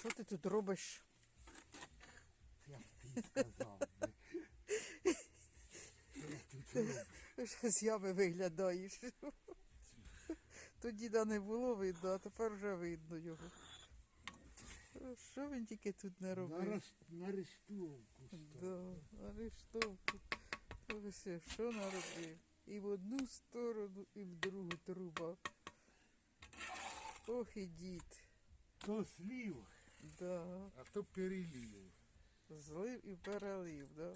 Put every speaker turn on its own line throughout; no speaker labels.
Що ти тут робиш?
Ти сказав. Я тут роблю.
Що з ями виглядаєш? То діда не було видно, а тепер вже видно його. Що він тільки тут не
На
робив?
На рестовку
Да, арештовку. Що наробив? І в одну сторону, і в другу труба. Ох і дід.
То слів,
Да.
а то перелів.
Злив і перелив, да?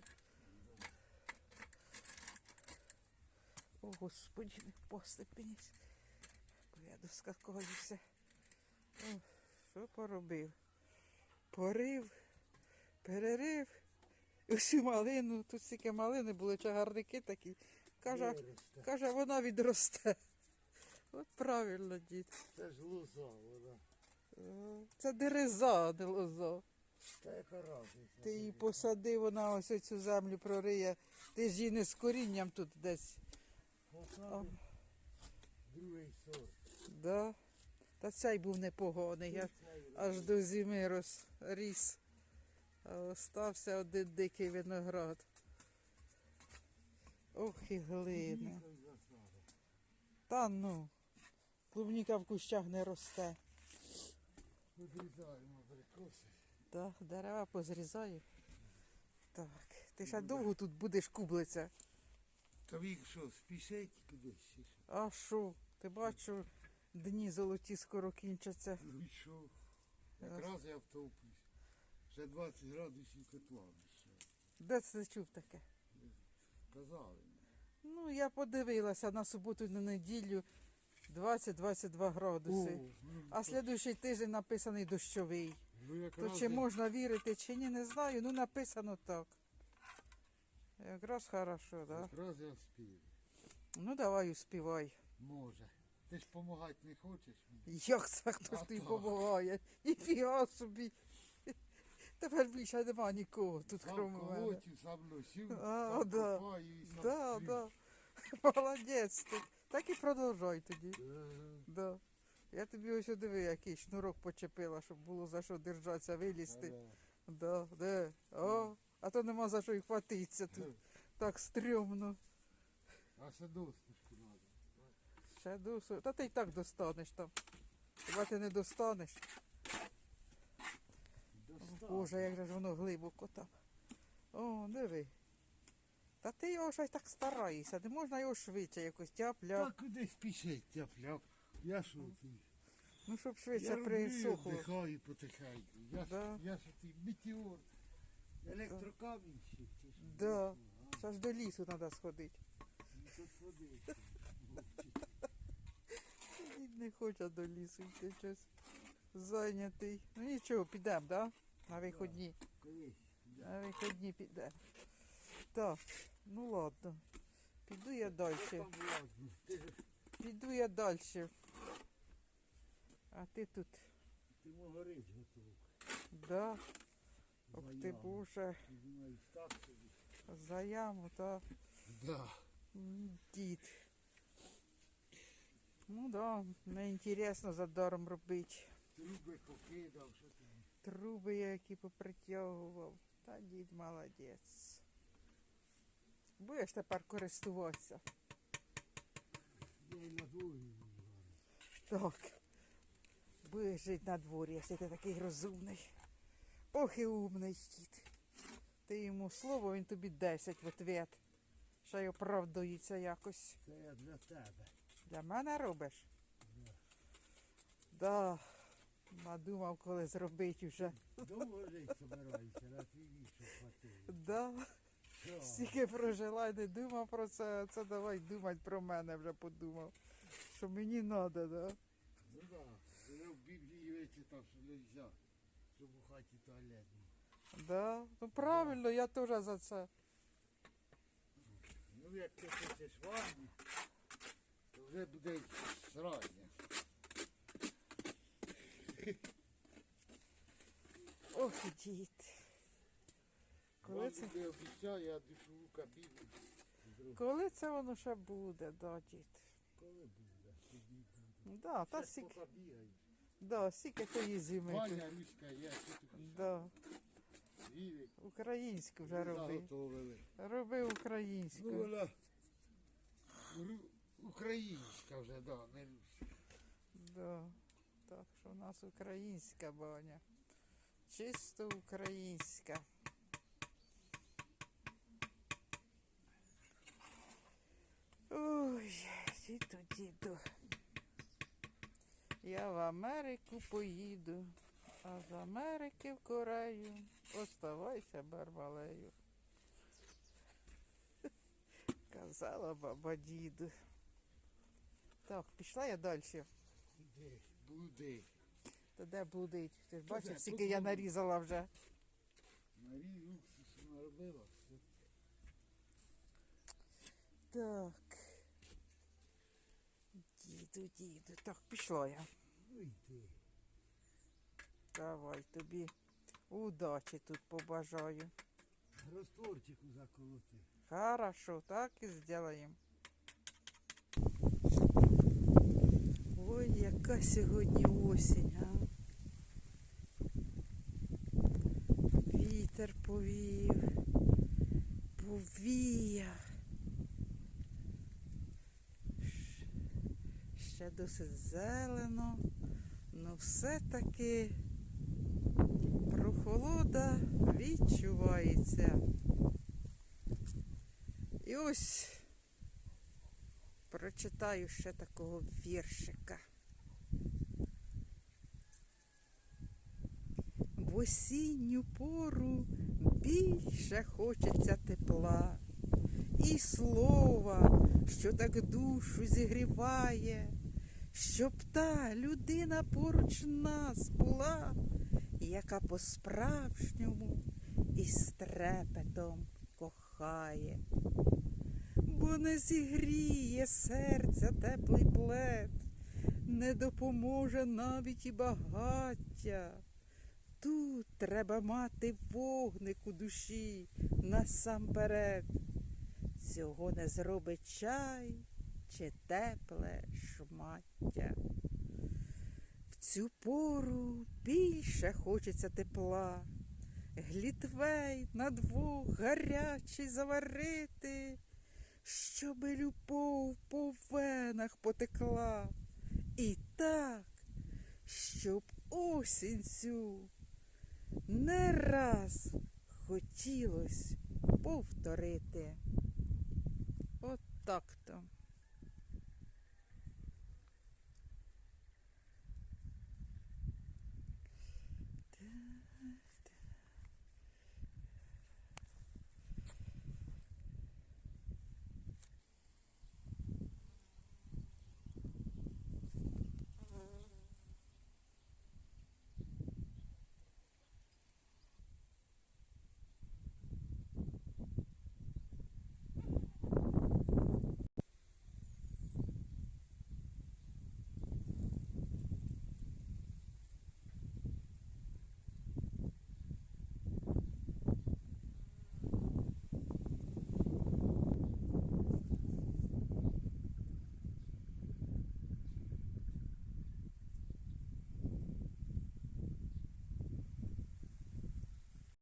О, Господи, не впасти я доскакаюся. О, що поробив? Порив, перерив. І всю малину, тут стільки малини були, чагарники такі. Каже, каже, вона відросте. От правильно, дід.
Це ж лоза, вона.
Це дереза, не лоза.
Та яка разниця?
Ти її посадив, вона ось цю землю прориє. Ти ж її не з корінням тут десь.
Посадив другий сорт.
Да? Та цей був непоганий. Я аж до зими рос, ріс. А остався один дикий виноград. Ох і глина. Та ну. Клубніка в кущах не росте.
Відрізаємо абрикоси.
Так, дерева позрізаю. Так, ти ще довго тут будеш кублиця.
Та він що, спішить кудись?
А що? Ти бачу, дні золоті скоро кінчаться.
Ну і що? Якраз я втоплюсь. Вже 20 градусів котла ще.
Де це чув таке?
Казали.
Ну, я подивилася на суботу на неділю 20-22 градуси.
ну,
А слідуючий тиждень написаний дощовий.
ну,
То чи
я-
можна вірити, чи ні, не знаю. Ну написано так. Якраз хорошо, так? Да?
Якраз я спів.
Ну давай успівай.
Може. Ти ж допомагати не хочеш мені?
Як це хто ж
А
тобі
так.
допомагає? Ніфіга собі. Тепер більше нема нікого тут,
Сам
крім мене.
колотів, сам носив,
А,
сам
да.
копаю і сам
Да,
сплю.
да. Молодець ти. Так і продовжай тоді. Да. Я тобі ось диви, який шнурок почепила, щоб було за що держатися, вилізти.
да.
Да, де. О, а то нема за що і хватитися тут. Так стрьомно.
А ще досточку треба.
Ще досу. Та ти й так достанеш там. Хіба ти не достанеш? Боже, як же ж воно глибоко там. О, диви. Та ти його щось так стараєшся, не можна його швидше якось тяп-ляп.
Та куди спішить тяп-ляп? Я що ти?
Ну, щоб швидше присохло.
Я, ж-
Да.
я ж ти метеор. Електрокамінщик чи що?
Да. Зараз до лісу треба сходити.
Ну, то сходи.
Він не хоче до лісу йти щось зайнятий. Ну нічого, підемо, да? На виходні.
Колись.
На виходні підемо. Так, ну ладно. Піду я далі. Піду я далі. А ти тут,
ти могорить готов.
да? Ох ти боже,
так
за яму, та
Да.
дід. Ну да, не інтересно за даром робити.
Труби покидав, що ти.
Труби я які попритягував. Та дід молодець. Будеш тепер користуватися.
Я й на дворі
Так. Будеш жити на дворі, якщо ти такий розумний. Ох і умний дід. Ти йому слово, він тобі 10 в ответ. Ще й оправдується якось.
Це я для тебе.
Для мене робиш? Да. Надумав, коли зробити вже.
Довго жити собираєшся, на твій що хватило.
Да. Стільки прожила не думав про це, а це давай думати про мене вже подумав. Що мені треба, да?
Ну так, я в Біблії вичитав, що не можна, щоб у хаті туалет.
Да. Ну правильно, я теж за це.
Ну як ти хочеш ванну, то вже буде срання.
Ох. Коли це,
Ванну обіцяю, я душову кабіну
коли це воно ще буде, да, дід?
Коли буде? Тоді буде.
Да, та
Щас
стільки.
поки бігаєш.
Да, тої зими.
Ваня руська є, тут
Да. Українську вже роби.
Заготовили.
Роби українську.
Ну вона ру- українська вже, да, не руська.
Да. Так що у нас українська баня. Чисто українська. Ой, діду, діду. Я в Америку поїду, а з Америки в Корею оставайся барбалею. Казала баба діду. Так, пішла я далі.
Де? Блуди.
Та де блудить? Ти ж бачиш, скільки я нарізала вже.
Марі уксусу наробила.
Так. Діду, діду. Так, пішла я. Давай тобі удачі тут побажаю.
Ростворчику заколоти.
Хорошо, так і зробимо. Ой, яка сьогодні осінь, а? Вітер повів, повіяв. Ще досить зелено, але все-таки прохолода відчувається. І ось прочитаю ще такого віршика. В осінню пору більше хочеться тепла і слова, що так душу зігріває, щоб та людина поруч нас була, яка по-справжньому із трепетом кохає, бо не зігріє серця теплий плед, не допоможе навіть і багаття. Тут треба мати вогник у душі насамперед. Цього не зробить чай чи тепле шмаття. В цю пору більше хочеться тепла, глітвей на двох гарячий заварити, щоби любов по венах потекла. І так, щоб осінь цю не раз хотілось повторити. От так то.